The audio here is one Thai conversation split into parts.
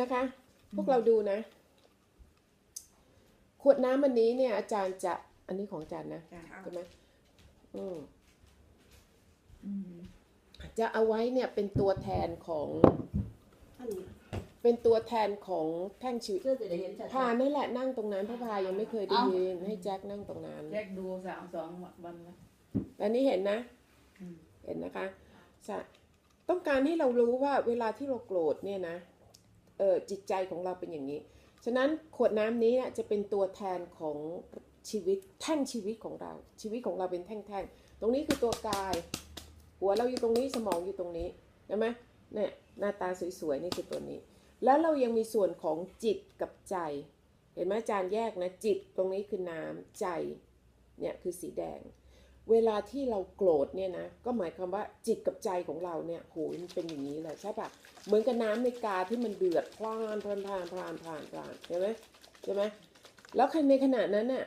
นะคะ พวกเราดูนะ ขวดน้ำอันนี้เนี่ย อาจารย์จะอันนี้ของอาจารย์นะจ้ะใช่ไหมอืมอืมจะเอาไว้เนี่ยเป็นตัวแทนของอันนี้เป็นตัวแทนของแท่งชีวิตเชื่อจะได้เห็นชัดๆพานั่นแหละนั่งตรงนั้นพระพายังไม่เคยได้ยินให้แจ็คนั่งตรงนั้นแยกดูสามสองวันละอันนี้เห็นนะอืมเห็นนะคะจะต้องการให้เรารู้ว่าเวลาที่เราโกรธเนี่ยนะเออจิตใจของเราเป็นอย่างนี้ ฉะนั้นขวดน้ำนี้จะเป็นตัวแทนของชีวิตแท่งชีวิตของเรา ชีวิตของเราเป็นแท่งๆ ตรงนี้คือตัวกาย หัวเราอยู่ตรงนี้สมองอยู่ตรงนี้เห็นไหมเนี่ยหน้าตาสวยๆนี่คือตัวนี้ แล้วเรายังมีส่วนของจิตกับใจ เห็นไหมอาจารย์แยกนะจิตตรงนี้คือน้ำใจเนี่ยคือสีแดง เวลาที่เราโกรธเนี่ยนะก็หมายความว่าจิตกับใจของเราเนี่ยโหยมันเป็นอย่างนี้เลยใช่ปะเหมือนกับน้ำในกาที่มันเดือดพล่านพล่านพล่านพล่านพล่านพล่านใช่ไหมใช่ไหมแล้วในขณะนั้นน่ะ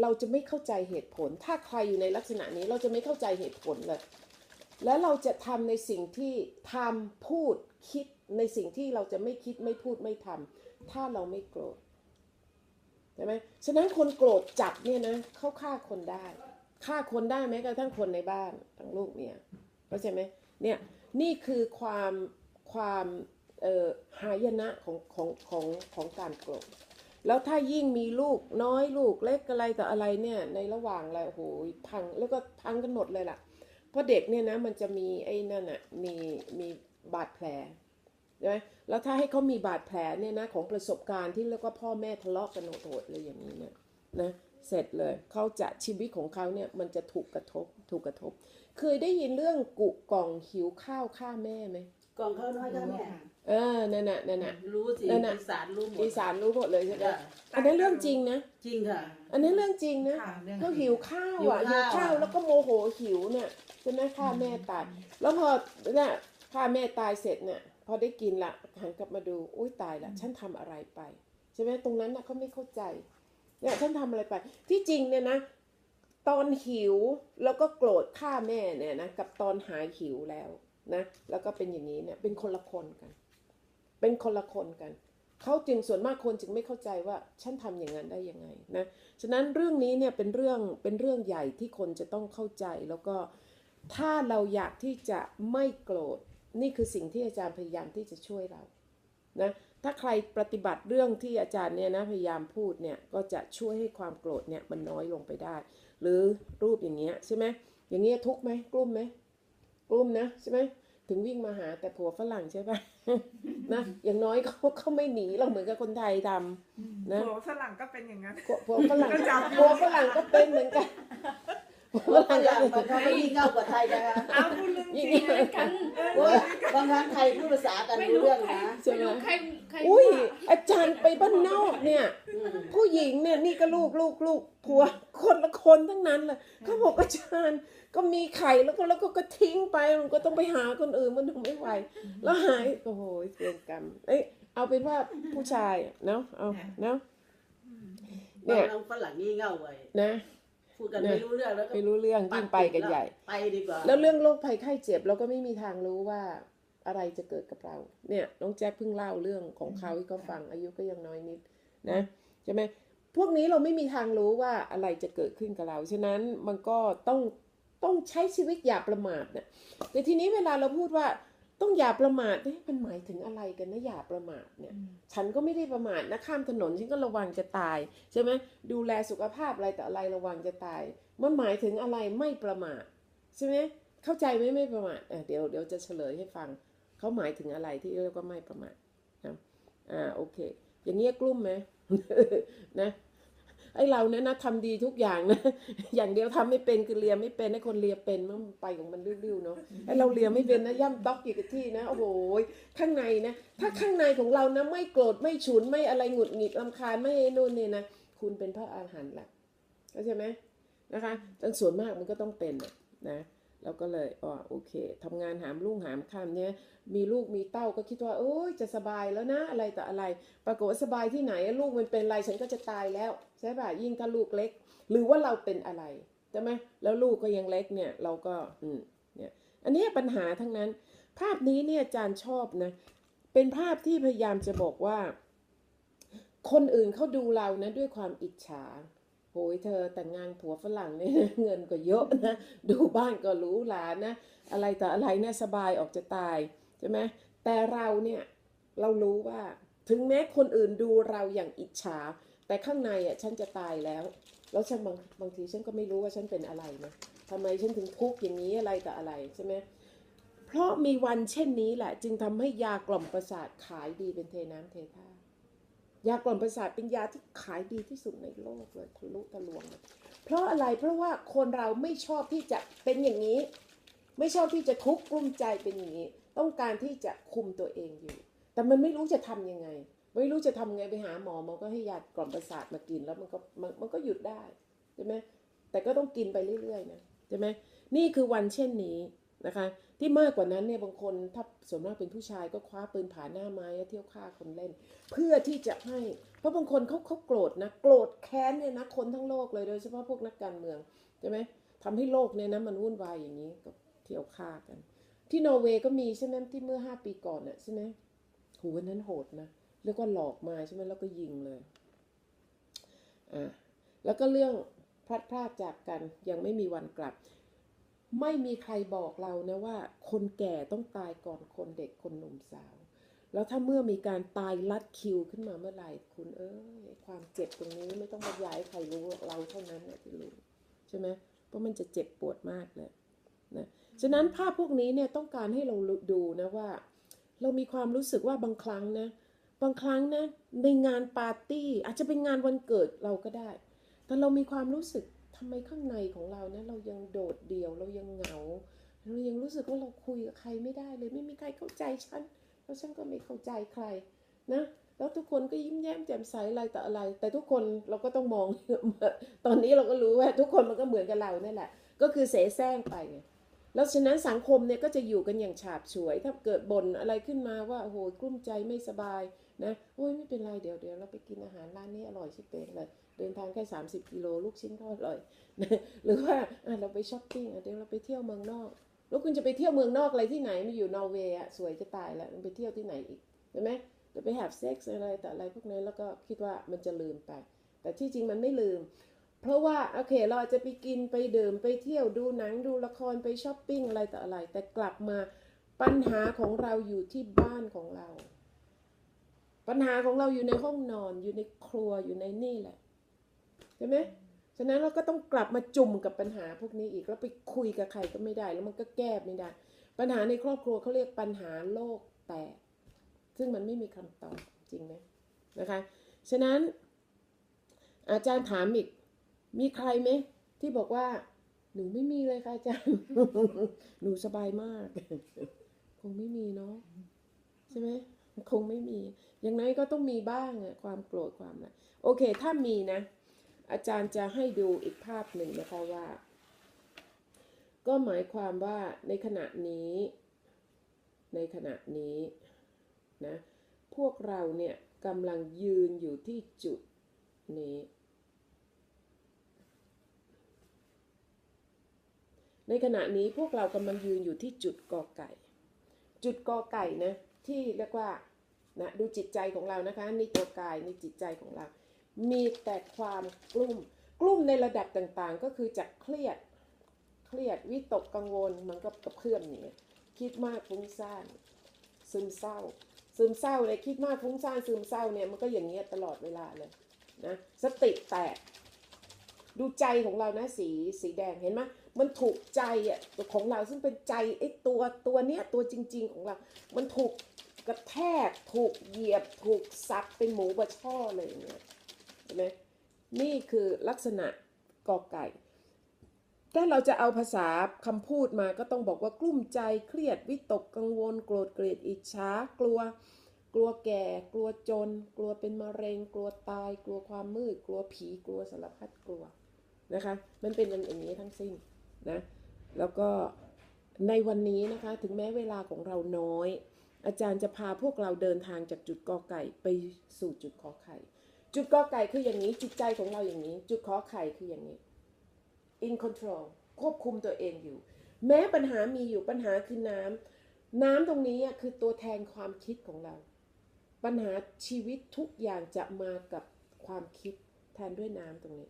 เราจะไม่เข้าใจเหตุผล ถ้าใครอยู่ในลักษณะนี้เราจะไม่เข้าใจเหตุผลเลย แล้วเราจะทำในสิ่งที่ทำพูดคิดในสิ่งที่เราจะไม่คิดไม่พูดไม่ทำถ้าเราไม่โกรธใช่ไหมฉะนั้นคนโกรธจัดเนี่ยนะเข้าฆ่าคนได้ ฆ่าคนได้แม้กระทั่งคนในบ้านทั้งลูกเมียเข้าใจไหมเนี่ยนี่คือความความเอ่อหายนะของของของของการโกรธแล้วถ้ายิ่งมีลูกน้อยลูกเล็กอะไรต่ออะไรเนี่ยในระหว่างอะไรโอ้โหพังแล้วก็พังกันหมดเลยล่ะ เพราะเด็กเนี่ยนะมันจะมีไอ้นั่นอะมีมีบาดแผลใช่ไหมแล้วถ้าให้เขามีบาดแผลเนี่ยนะของประสบการณ์ที่เรียกว่าพ่อแม่ทะเลาะกันโหดเลยอย่างนี้เนี่ยนะ เสร็จเลยเขาจะชีวิตของเขาเนี่ยมันจะถูกกระทบถูกกระทบ เคยได้ยินเรื่องกุกล่องหิวข้าวฆ่าแม่ไหมกล่องข้าวน้อยค่ะแม่เออนั่นน่ะนั่นน่ะรู้สินั่นน่ะอีสานรู้หมดอีสานรู้หมดเลยใช่ไหมจ้ะอันนั้นเรื่องจริงนะจริงค่ะ อันนั้นเรื่องจริงนะค่ะเรื่องก็หิวข้าวอะหิหิววข้าข้าววแล้วก็โมโหหิวเนี่ยใช่ไหมฆ่าแม่ตาย แล้วพอเนี่ยฆ่าแม่ตายเสร็จเนี่ยพอได้กินละหันกลับมาดูอุ้ยตายละฉันทำอะไรไปใช่ไหมตรงนั้นนะเขาไม่เข้าใจ เนี่ยฉันทำอะไรไป ที่จริงเนี่ยนะ ตอนหิวแล้วก็โกรธฆ่าแม่เนี่ยนะกับตอนหายหิวแล้วนะแล้วก็เป็นอย่างนี้เนี่ยเป็นคนละคนกัน เป็นคนละคนกันเขาจึงส่วนมากคนจึงไม่เข้าใจว่าฉันทำอย่างนั้นได้ยังไงนะฉะนั้นเรื่องนี้เนี่ยเป็นเรื่องเป็นเรื่องใหญ่ที่คนจะต้องเข้าใจแล้วก็ถ้าเราอยากที่จะไม่โกรธนี่คือสิ่งที่อาจารย์พยายามที่จะช่วยเรา นะถ้าใครปฏิบัติเรื่องที่อาจารย์เนี่ยนะพยายามพูดเนี่ยก็จะช่วยให้ความโกรธเนี่ยมันน้อยลงไปได้ หรือรูปอย่างเงี้ยใช่ไหมอย่างเงี้ยทุกข์ไหมกลุ้มไหมกลุ้มนะใช่ไหมถึงวิ่งมาหาแต่ผัวฝรั่งใช่ปะนะอย่างน้อยเขาเขาไม่หนีเราเหมือนกับคนไทยทำนะโหฝรั่งก็เป็นอย่างนั้นผัวฝรั่งก็จับผัวฝรั่งก็เป็นเหมือนกัน ผัวว่าฝฝรั่งรั่งก็มันเขาไม่ยิ่งเง่ากว่าไทยนะคะเอาพูดเรื่องจริงยิ่งเลยกันโอ้ยบางครั้งไทยพูดภาษากันรู้เรื่องนะใช่ไหมไม่รู้ใครใครอุ้ยว่าอาจารย์ไปบ้านนอกเนี่ย อืมผู้หญิงเนี่ยนี่ก็ลูกลูกลูกผัวคนละคนทั้งนั้นเลยเขาบอกอาจารย์ก็มีไข่แล้วก็แล้วก็ก็ทิ้งไปมันก็ต้องไปหาคนอื่นมันถึงไม่ไหวแล้วหายโอ้โหเวรกรรมเอ้ยเอาเป็นว่าผู้ชายอะเนาะเอาเนาะบาเนี่งยครั้งฝรั่งงี่เง่าไว้นะ พูดกันไม่รู้เรื่องแล้วก็ไม่รู้เรื่องยิ่งไปกันใหญ่ ไปดีกว่า แล้วเรื่องโรคภัยไข้เจ็บเราก็ไม่มีทางรู้ว่าอะไรจะเกิดกับเรา เนี่ยน้องแจ็คเพิ่งเล่าเรื่องของเขาให้เขาฟังอายุก็ยังน้อยนิดนะใช่ไหมพวกนี้เราไม่มีทางรู้ว่าอะไรจะเกิดขึ้นกับเรา ฉะนั้นมันก็ต้องต้องใช้ชีวิตอย่าประมาทเนี่ยแต่ทีนี้เวลาเราพูดว่า ต้องอย่าประมาทเอ๊ะมันหมายถึงอะไรกันนะอย่าประมาทเนี่ยฉันก็ไม่ได้ประมาทนะข้ามถนนฉันก็ระวังจะตายใช่ไหมดูแลสุขภาพอะไรแต่ออะไรระวังจะตาย มันหมายถึงอะไรไม่ประมาทใช่ไหมเข้าใจไหมไม่ประมาทอะเดี๋ยวเดี๋ยวจะเฉลยให้ฟังเขาหมายถึงอะไรที่เรียกว่าไม่ประมาทนะอ่าโอเค อย่างเงี้ยกลุ้มไหมนะ ไอเราเนี่ยนะทำดีทุกอย่างนะ อย่างเดียวทำไม่เป็นคือเลียไม่เป็นให้คนเลียเป็นมันไปของมันริ้วๆเนาะไอเราเลียไม่เป็นนะย่ำต๊อกอยู่กับที่นะ โอ้โหข้างในนะ ถ้าข้างในของเรานะไม่โกรธไม่ฉุนไม่อะไรหงุดหงิดลำคาญไม่นู่นเนี่ยนะคุณเป็นพระอาหารหันต์ละเข้าใจไหมนะคะแต่ส่วนมากมันก็ต้องเป็นน่ะนะ เราก็เลยอ๋อโอเคทำงานหามรุ่งหามค่ำเนี่ย มีลูกมีเต้าก็คิดว่าโอ้ยจะสบายแล้วนะอะไรต่ออะไร ปรากฏว่าสบายที่ไหนลูกมันเป็นอะไรฉันก็จะตายแล้วใช่ป่ะยิ่งถ้าลูกเล็ก หรือว่าเราเป็นอะไรใช่ไหมแล้วลูกก็ยังเล็กเนี่ยเราก็อืมเนี่ยอันนี้ปัญหาทั้งนั้น ภาพนี้เนี่ยอาจารย์ชอบนะ เป็นภาพที่พยายามจะบอกว่า คนอื่นเขาดูเรานะด้วยความอิจฉา โหยเธอแต่งงานผัวฝรั่งเนี่ยเงินก็เยอะนะ ดูบ้านก็หรูหรานนะ อะไรต่ออะไรนะสบายออกจะตายใช่ไหมแต่เราเนี่ยเรารู้ว่าถึงแม้คนอื่นดูเราอย่างอิจฉา แต่ข้างในอะฉันจะตายแล้ว แล้วฉันบางบางทีฉันก็ไม่รู้ว่าฉันเป็นอะไรนะทำไมฉันถึงทุกข์อย่างนี้อะไรแต่ออะไรใช่ไหมเพราะมีวันเช่นนี้แหละ จึงทำให้ยากล่อมประสาทขายดีเป็นเทน้ำเทท่า ยากล่อมประสาทเป็นยาที่ขายดีที่สุดในโลกเลยทะลุทะลวงเลยเพราะอะไรเพราะว่าคนเราไม่ชอบที่จะเป็นอย่างนี้ ไม่ชอบที่จะทุกข์กลุ้มใจเป็นอย่างนี้ ต้องการที่จะคุมตัวเองอยู่ แต่มันไม่รู้จะทำยังไง ไม่รู้จะทำไงไปหาหมอมันก็ให้ยากล่อมประสาทมากินแล้วมันก็มันมันก็หยุดได้ใช่ไหมแต่ก็ต้องกินไปเรื่อยๆนะใช่ไหมนี่คือวันเช่นนี้นะคะ ที่มากกว่านั้นเนี่ยบางคนถ้าส่วนมากเป็นผู้ชายก็คว้าปืนผาหน้าไม้แล้วเที่ยวฆ่าคนเล่น เพื่อที่จะให้ เพราะบางคนเขาเขาโกรธนะโกรธแค้นเนี่ยนะคนทั้งโลกเลยโดยเฉพาะพวกนักการเมืองใช่ไหมทำให้โลกเนี่ยนะมันวุ่นวายอย่างนี้ก็เที่ยวฆ่ากัน ที่นอร์เวย์ก็มีใช่ไหมที่เมื่อห้าปีก่อนน่ะใช่ไหมหูวันนั้นโหดนะเรียกว่าหลอกมาใช่ไหมแล้วก็ยิงเลยอ่าแล้วก็เรื่องพลัดพรากจากกันยังไม่มีวันกลับ ไม่มีใครบอกเรานะว่า คนแก่ต้องตายก่อนคนเด็กคนหนุ่มสาว แล้วถ้าเมื่อมีการตายลัดคิวขึ้นมาเมื่อไหร่คุณเอ้ยความเจ็บตรงนี้ไม่ต้องบรรยายใครรู้เราเท่านั้นนะที่รู้ใช่ไหมเพราะมันจะเจ็บปวดมากเลยนะฉะนั้นภาพพวกนี้เนี่ยต้องการให้เราดูนะว่า เรามีความรู้สึกว่าบางครั้งนะบางครั้งนะในงานปาร์ตี้อาจจะเป็นงานวันเกิดเราก็ได้ แต่เรามีความรู้สึก ทำไมข้างในของเรานะเรายังโดดเดี่ยวเรายังเหงา เรายังรู้สึกว่าเราคุยกับใครไม่ได้เลยไม่มีใครเข้าใจฉันแล้วฉันก็ไม่เข้าใจใครนะแล้วทุกคนก็ยิ้มแย้มแจ่มใสอะไรแต่อะไร แต่ทุกคนเราก็ต้องมอง ตอนนี้เราก็รู้ว่าทุกคนมันก็เหมือนกับเรานั่นแหละ ก็คือเสแสร้งไปไงแล้วฉะนั้นสังคมเนี่ยก็จะอยู่กันอย่างฉาบฉวย ถ้าเกิดบ่นอะไรขึ้นมาว่าโอ้โหกลุ้มใจไม่สบาย นะโอ้ยไม่เป็นไรเดี๋ยวเดี๋ยวเราไปกินอาหารร้านนี้อร่อยชิบเป่งเลยเดินทางแค่ 30 กิโลลูกชิ้นก็อร่อยหรือว่าเราไปช้อปปิ้งเดี๋ยวเราไปเที่ยวเมืองนอก แล้วคุณจะไปเที่ยวเมืองนอกอะไรที่ไหนมาอยู่นอร์เวย์อะสวยจะตายแล้วไปเที่ยวที่ไหนอีกใช่ไหมเดี๋ยวไปแฮปเซ็กซ์อะไรแต่อะไรพวกนั้นแล้วก็คิดว่ามันจะลืมไป แต่ที่จริงมันไม่ลืม เพราะว่าโอเคเราอาจจะไปกินไปดื่มไปเที่ยวดูหนังดูละครไปช้อปปิ้งอะไรแต่อะไร แต่กลับมาปัญหาของเราอยู่ที่บ้านของเรา ปัญหาของเราอยู่ในห้องนอน อยู่ในครัวอยู่ในนี่แหละใช่ไหมฉะนั้นเราก็ต้องกลับมาจุ่มกับปัญหาพวกนี้อีกแล้วไปคุยกับใครก็ไม่ได้ แล้วมันก็แก้ไม่ได้ ปัญหาในครอบครัวเขาเรียกปัญหาโลกแตกซึ่งมันไม่มีคำตอบจริงไหมนะคะ ฉะนั้น อาจารย์ถามอีก มีใครไหมที่บอกว่า หนูไม่มีเลยค่ะอาจารย์ หนูสบายมาก คงไม่มีเนาะใช่ไหม คงไม่มี อย่างน้อยก็ต้องมีบ้างอะความโกรธความอะไรโอเค ถ้ามีนะ อาจารย์จะให้ดูอีกภาพหนึ่งนะคะว่า ก็หมายความว่าในขณะนี้ ในขณะนี้นะพวกเราเนี่ยกำลังยืนอยู่ที่จุดนี้ ในขณะนี้พวกเรากำลังยืนอยู่ที่จุดกอไก่ จุดกอไก่นะ ที่เรียกว่านะดูจิตใจของเรานะคะนี่ตัวกายนี่จิตใจของเรา มีแต่ความกลุ้มกลุ้มในระดับต่างๆ ก็คือจากเครียดเครียดวิตกกังวลมันก็กับเพื่อนอย่างเงี้ยคิดมากฟุ้งซ่านซึมเศร้า ซึมเศร้าเนี่ยคิดมากฟุ้งซ่านซึมเศร้าเนี่ยมันก็อย่างเงี้ยตลอดเวลาเลยนะสติแตกดูใจของเรานะสีสีแดงเห็นไหมมันถูกใจอะของเราซึ่งเป็นใจไอ้ตัวตัวเนี้ยตัวจริง ๆ ของเรา มันถูก กระแทกถูกเหยียบถูกซับเป็นหมูบะช่อเลยอย่างเงี้ยเห็นไหมนี่คือลักษณะกอไก่ ถ้าเราจะเอาภาษาคำพูดมาก็ต้องบอกว่ากลุ้มใจเครียดวิตกกังวล โกรธเกลียดอิจฉากลัว กลัวแก่ กลัวจน กลัวเป็นมะเร็ง กลัวตาย กลัวความมืด กลัวผีกลัวสารพัดกลัวนะคะมันเป็นอย่างนี้ทั้งสิ้นนะแล้วก็ในวันนี้นะคะถึงแม้เวลาของเราน้อย อาจารย์จะพาพวกเราเดินทางจากจุดกอไก่ไปสู่จุดขอไข่ จุดกอไก่คืออย่างนี้จิตใจของเราอย่างนี้ จุดขอไข่คืออย่างนี้ in control ควบคุมตัวเองอยู่ แม้ปัญหามีอยู่ปัญหาคือน้ำน้ำตรงนี้อะคือตัวแทนความคิดของเรา ปัญหาชีวิตทุกอย่างจะมากับความคิดแทนด้วยน้ำตรงนี้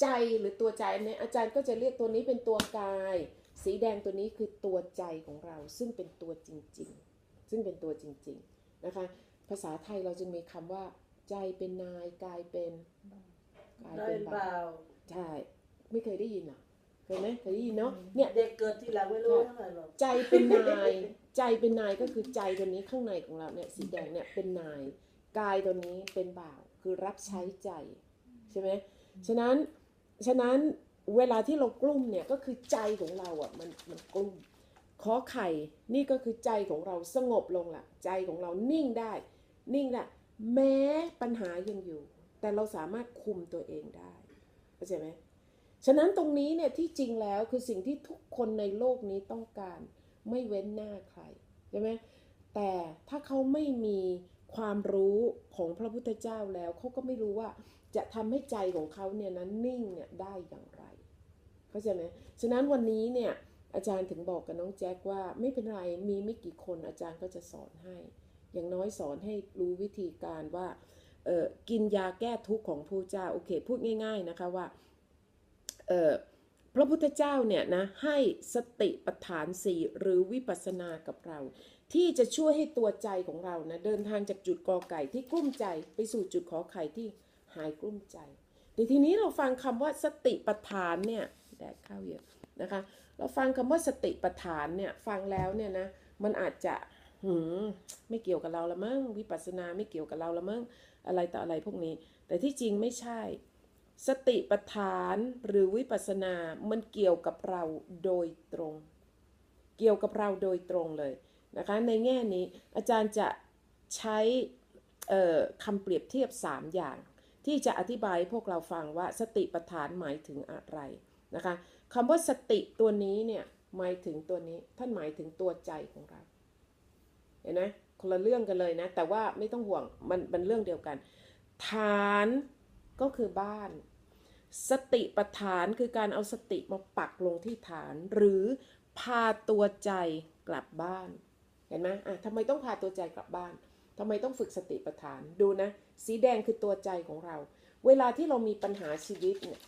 ใจหรือตัวใจเนี่ยอาจารย์ก็จะเรียกตัวนี้เป็นตัวกาย สีแดงตัวนี้คือตัวใจของเราซึ่งเป็นตัวจริงๆ ซึ่งเป็นตัวจริงๆนะคะ ภาษาไทยเราจะมีคำว่า ใจเป็นนายกายเป็นกายได้เป็นเปบ่าวล่าใช่ไม่เคยได้ยินเหรอเคยไหมเคยได้ยินเนาะเนี่ยเด็กเกิดทีหลังไม่รู้เท่าไหร่หรอกใจเป็นนาย ใจเป็นนายก็คือใจตัวนี้ข้างในของเราเนี่ยสีแดงเนี่ยเป็นนายกายตัวนี้เป็นบ่าวคือรับใช้ใจใช่ไหมฉะนั้นฉะนั้น เวลาที่เรากลุ้มเนี่ยก็คือใจของเราอะมันมันกลุ้มขอไข่นี่ก็คือใจของเราสงบลงละใจของเรานิ่งได้ นิ่งได้แม้ปัญหายังอยู่ แต่เราสามารถคุมตัวเองได้เข้าใจไหมฉะนั้นตรงนี้เนี่ยที่จริงแล้วคือสิ่งที่ทุกคนในโลกนี้ต้องการไม่เว้นหน้าใครใช่ไหมแต่ถ้าเขาไม่มีความรู้ของพระพุทธเจ้าแล้วเขาก็ไม่รู้ว่าจะทำให้ใจของเขาเนี่ยนั้นนิ่งเนี่ยได้อย่างไร เข้าใจไหมฉะนั้นวันนี้เนี่ยอาจารย์ถึงบอกกับน้องแจ็คว่าไม่เป็นไรมีไม่กี่คนอาจารย์ก็จะสอนให้ อย่างน้อยสอนให้รู้วิธีการว่าเออกินยาแก้ทุกข์ของพระเจ้าโอเค พูดง่าย ๆนะคะว่าเออพระพุทธเจ้าเนี่ยนะให้สติปัฏฐานสี่หรือวิปัสสนากับเรา ที่จะช่วยให้ตัวใจของเรานะเดินทางจากจุดกอไก่ที่กลุ้มใจไปสู่จุดขอไข่ที่หายกลุ้มใจเดี๋ยวทีนี้เราฟังคำว่าสติปัฏฐานเนี่ย แดดข้าวเยอะนะคะ เราฟังคำว่าสติปัฏฐานเนี่ยฟังแล้วเนี่ยนะมันอาจจะหืมไม่เกี่ยวกับเราละมั้งวิปัสสนาไม่เกี่ยวกับเราละมั้งอะไรต่ออะไรพวกนี้ แต่ที่จริงไม่ใช่ สติปัฏฐานหรือวิปัสสนา มันเกี่ยวกับเราโดยตรง เกี่ยวกับเราโดยตรงเลยนะคะ ในแง่นี้อาจารย์จะใช้คำเปรียบเทียบ 3 อย่าง ที่จะอธิบายพวกเราฟังว่าสติปัฏฐานหมายถึงอะไร นะคะคำว่าสติตัวนี้เนี่ยหมายถึงตัวนี้ท่านหมายถึงตัวใจของเรา เห็นไหมคนละเรื่องกันเลยนะ แต่ว่าไม่ต้องห่วงมันเป็นเรื่องเดียวกัน ฐานก็คือบ้าน สติปัฏฐานคือการเอาสติมาปักลงที่ฐาน หรือพาตัวใจกลับบ้าน เห็นไหมอะทำไมต้องพาตัวใจกลับบ้านทำไมต้องฝึกสติปัฏฐานดูนะ สีแดงคือตัวใจของเรา เวลาที่เรามีปัญหาชีวิตเนี่ย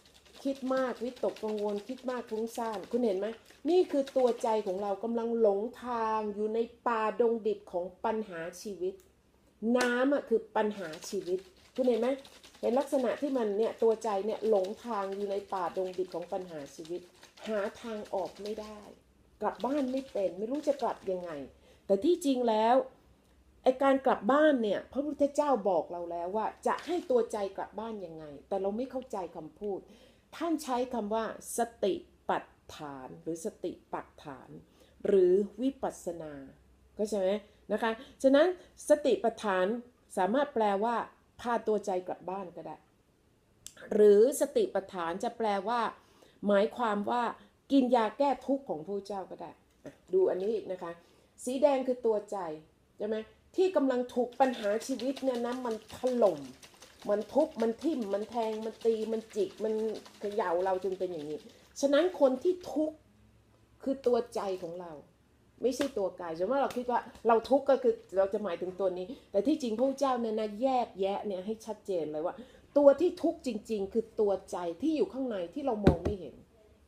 คิดมากวิตกกังวลคิดมากฟุ้งซ่านคุณเห็นไหมนี่คือตัวใจของเรากำลังหลงทางอยู่ในป่าดงดิบของปัญหาชีวิต น้ำอะคือปัญหาชีวิต คุณเห็นไหมเห็นลักษณะที่มันเนี่ยตัวใจเนี่ยหลงทางอยู่ในป่าดงดิบของปัญหาชีวิต หาทางออกไม่ได้ กลับบ้านไม่เป็น ไม่รู้จะกลับยังไง แต่ที่จริงแล้วไอการกลับบ้านเนี่ยพระพุทธเจ้าบอกเราแล้วว่าจะให้ตัวใจกลับบ้านยังไง แต่เราไม่เข้าใจคำพูด ท่านใช้คำว่า สติปัฏฐาน หรือสติปัฏฐาน หรือวิปัสสนาก็ใช่ไหมนะคะ ฉะนั้นสติปัฏฐานสามารถแปลว่า พาตัวใจกลับบ้านก็ได้ หรือสติปัฏฐานจะแปลว่า หมายความว่ากินยาแก้ทุกข์ของพระเจ้าก็ได้ ดูอันนี้อีกนะคะ สีแดงคือตัวใจใช่ไหมที่กำลังถูกปัญหาชีวิตเนี่ยนะมันถล่ม มันทุบมันทิ่มมันแทงมันตีมันจิกมันเขย่าเราจนเป็นอย่างนี้ ฉะนั้นคนที่ทุกข์คือตัวใจของเรา ไม่ใช่ตัวกายสมมติว่าเราคิดว่าเราทุกข์ก็คือเราจะหมายถึงตัวนี้ แต่ที่จริงพระเจ้าเนี่ยนะแยกแยะเนี่ยให้ชัดเจนเลยว่า ตัวที่ทุกข์จริง ๆ คือตัวใจที่อยู่ข้างในที่เรามองไม่เห็น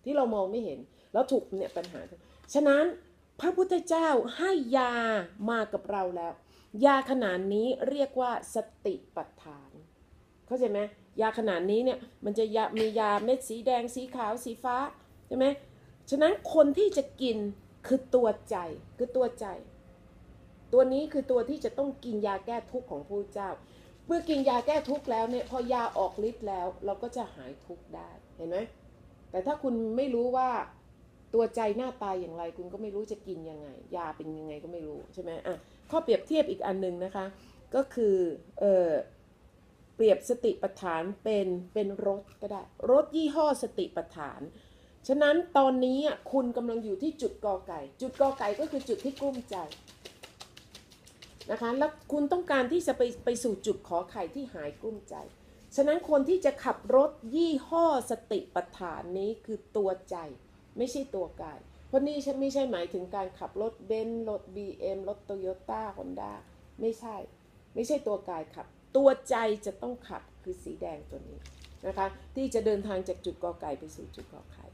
ที่เรามองไม่เห็น แล้วถูกเนี่ยปัญหา ฉะนั้นพระพุทธเจ้าให้ยามากับเราแล้ว ยาขนาดนี้เรียกว่าสติปัฏฐาน เข้าใจไหมยาขนาดนี้เนี่ยมันจะยามียาเม็ดสีแดงสีขาวสีฟ้าใช่ไหมฉะนั้นคนที่จะกินคือตัวใจคือตัวใจ ตัวนี้คือตัวที่จะต้องกินยาแก้ทุกข์ของพระเจ้า เมื่อกินยาแก้ทุกข์แล้วเนี่ยพอยาออกฤทธิ์แล้ว เราก็จะหายทุกข์ได้เห็นไหมแต่ถ้าคุณไม่รู้ว่าตัวใจหน้าตายอย่างไร คุณก็ไม่รู้จะกินยังไง ยาเป็นยังไงก็ไม่รู้ใช่ไหมอะข้อเปรียบเทียบอีกอันหนึ่งนะคะ ก็คือเออ เปรียบสติปัฏฐานเป็นเป็นรถก็ได้ รถยี่ห้อสติปัฏฐาน ฉะนั้นตอนนี้คุณกำลังอยู่ที่จุดกอไก่ จุดกอไก่ก็คือจุดที่กลุ้มใจนะคะแล้วคุณต้องการที่จะไปไปสู่จุดขอไข่ที่หายกลุ้มใจ ฉะนั้นคนที่จะขับรถยี่ห้อสติปัฏฐานนี้คือตัวใจ ไม่ใช่ตัวกาย เพราะนี่ไม่ใช่หมายถึงการขับรถเบนซ์รถ BM รถโตโยต้าฮอนด้าไม่ใช่ ไม่ใช่ตัวกายขับ ตัวใจจะต้องขับคือสีแดงตัวนี้นะคะที่จะเดินทางจากจุดกอไก่ไปสู่จุดกอไข่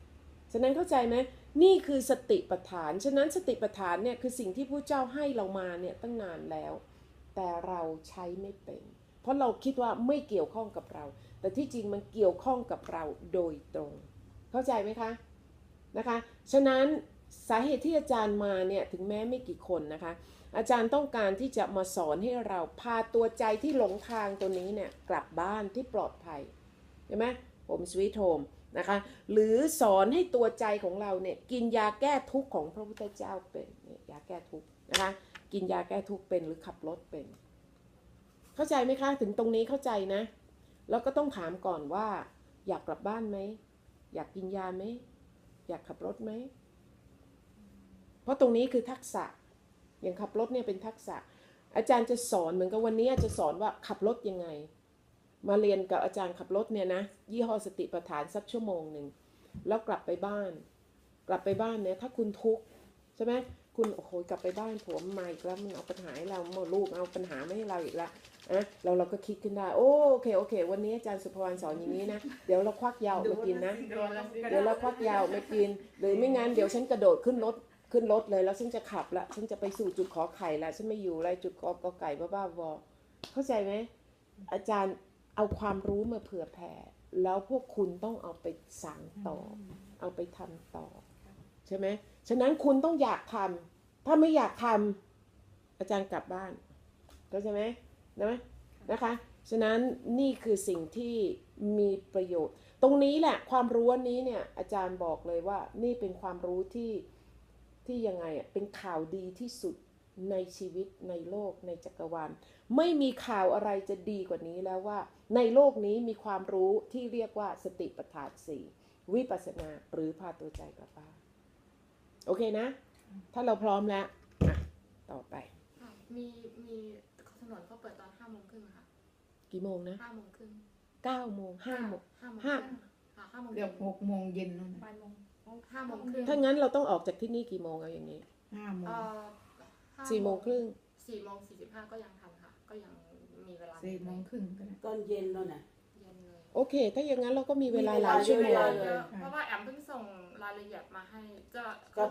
ฉะนั้นเข้าใจไหมนี่คือสติปัฏฐาน ฉะนั้นสติปัฏฐานเนี่ยคือสิ่งที่ผู้เจ้าให้เรามาเนี่ยตั้งนานแล้ว แต่เราใช้ไม่เป็น เพราะเราคิดว่าไม่เกี่ยวข้องกับเรา แต่ที่จริงมันเกี่ยวข้องกับเราโดยตรง เข้าใจไหมคะนะคะ ฉะนั้น สาเหตุที่อาจารย์มาเนี่ยถึงแม้ไม่กี่คนนะคะ อาจารย์ต้องการที่จะมาสอนให้เราพาตัวใจที่หลงทางตัวนี้เนี่ยกลับบ้านที่ปลอดภัยใช่ไหมผมสวีทโฮมนะคะหรือสอนให้ตัวใจของเราเนี่ยกินยาแก้ทุกข์ของพระพุทธเจ้าเป็นเนี่ยยาแก้ทุกข์นะคะกินยาแก้ทุกข์เป็นหรือขับรถเป็น เข้าใจไหมคะถึงตรงนี้เข้าใจนะ แล้วก็ต้องถามก่อนว่า อยากกลับบ้านไหมอยากกินยาไหมอยากขับรถไหม ราะตรงนี้คือทักษะ อย่างขับรถเนี่ยเป็นทักษะ อาจารย์จะสอนเหมือนกับวันนี้จะสอนว่าขับรถยังไง มาเรียนกับอาจารย์ขับรถเนี่ยนะยี่ห้อสติปัฏฐานสักชั่วโมงหนึ่งแล้วกลับไปบ้าน กลับไปบ้านเนี่ยถ้าคุณทุกข์ใช่ไหมคุณโอ้โหกลับไปบ้านผมมาอีกแล้วมันเอาปัญหาให้เราหมดลูกเอาปัญหาไม่ให้เราอีกล้วอะเราเราก็คิดขึ้นได้ โอเคโอเค วันนี้อาจารย์สุภวรรณสอนอย่างนี้นะ เดี๋ยวเราควักยาวมากินนะ เดี๋ยวเราควักยาวไม่กิน หรือไม่งั้นเดี๋ยวฉันกระโดดขึ้นรถ ขึ้นรถเลยแล้วฉันจะขับละฉันจะไปสู่จุดขอไข่ละฉันไม่อยู่อะไรจุดกอกอไก่บ้าๆบอเข้าใจไหมอาจารย์เอาความรู้มาเผื่อแผ่แล้วพวกคุณต้องเอาไปสั่งต่อ เอาไปทำต่อ ใช่ไหมฉะนั้นคุณต้องอยากทำถ้าไม่อยากทำอาจารย์กลับบ้านเข้าใจไหมนะนะคะฉะนั้นนี่คือสิ่งที่มีประโยชน์ ตรงนี้แหละความรู้อันนี้เนี่ยอาจารย์บอกเลยว่านี่เป็นความรู้ที่ ที่ยังไงอะเป็นข่าวดีที่สุดในชีวิตในโลกในจักรวาลไม่มีข่าวอะไรจะดีกว่านี้แล้วว่า ในโลกนี้มีความรู้ที่เรียกว่าสติปัฏฐานสี่วิปัสสนาหรือพาตัวใจกลับบ้านโอเคนะ ถ้าเราพร้อมแล้วอะต่อไปค่ะมีมีถนนเขาเปิดตอนห้าโมงครึ่งค่ะ กี่โมงนะห้าโมงครึ่งเก้าโมงห้าโมงห้าโมงห้าครึ่งค่ะห้าโมงเกือบหกโมงเย็นนู่นบ่าน่ะยโมง ห้าโมงครึ่งถ้างั้นเราต้องออกจากที่นี่กี่โมงเอาอย่างนี้ห้าโมงเอ่อห้าสี่โมงครึ่งสี่โมงสี่สิบห้าก็ยังทันค่ะ ก็ยังมีเวลาสี่โมงครึ่งก็ได้ ตอนเย็นแล้วน่ะเย็นเลย โอเค ถ้าอย่างนั้นเราก็มีเวลามีเวหลาลายชั่วโมเยงอะเยอะเพราะว่าแอมเพิ่งส่งรายละเอียดมาให้จะกลับ